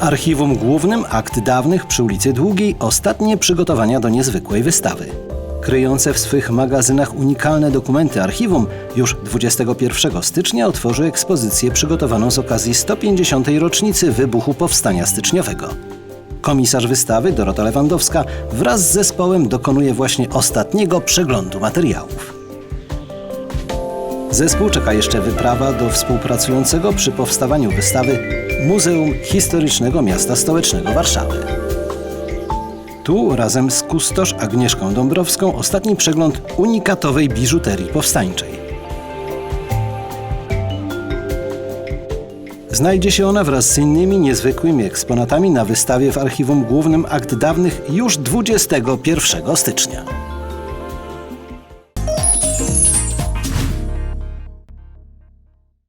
Archiwum Głównym Akt Dawnych przy ulicy Długiej ostatnie przygotowania do niezwykłej wystawy. Kryjące w swych magazynach unikalne dokumenty archiwum już 21 stycznia otworzy ekspozycję przygotowaną z okazji 150. rocznicy wybuchu Powstania Styczniowego. Komisarz wystawy Dorota Lewandowska wraz z zespołem dokonuje właśnie ostatniego przeglądu materiałów. Zespół czeka jeszcze wyprawa do współpracującego przy powstawaniu wystawy Muzeum Historycznego Miasta Stołecznego Warszawy. Tu razem z kustosz Agnieszką Dąbrowską ostatni przegląd unikatowej biżuterii powstańczej. Znajdzie się ona wraz z innymi niezwykłymi eksponatami na wystawie w Archiwum Głównym Akt Dawnych już 21 stycznia.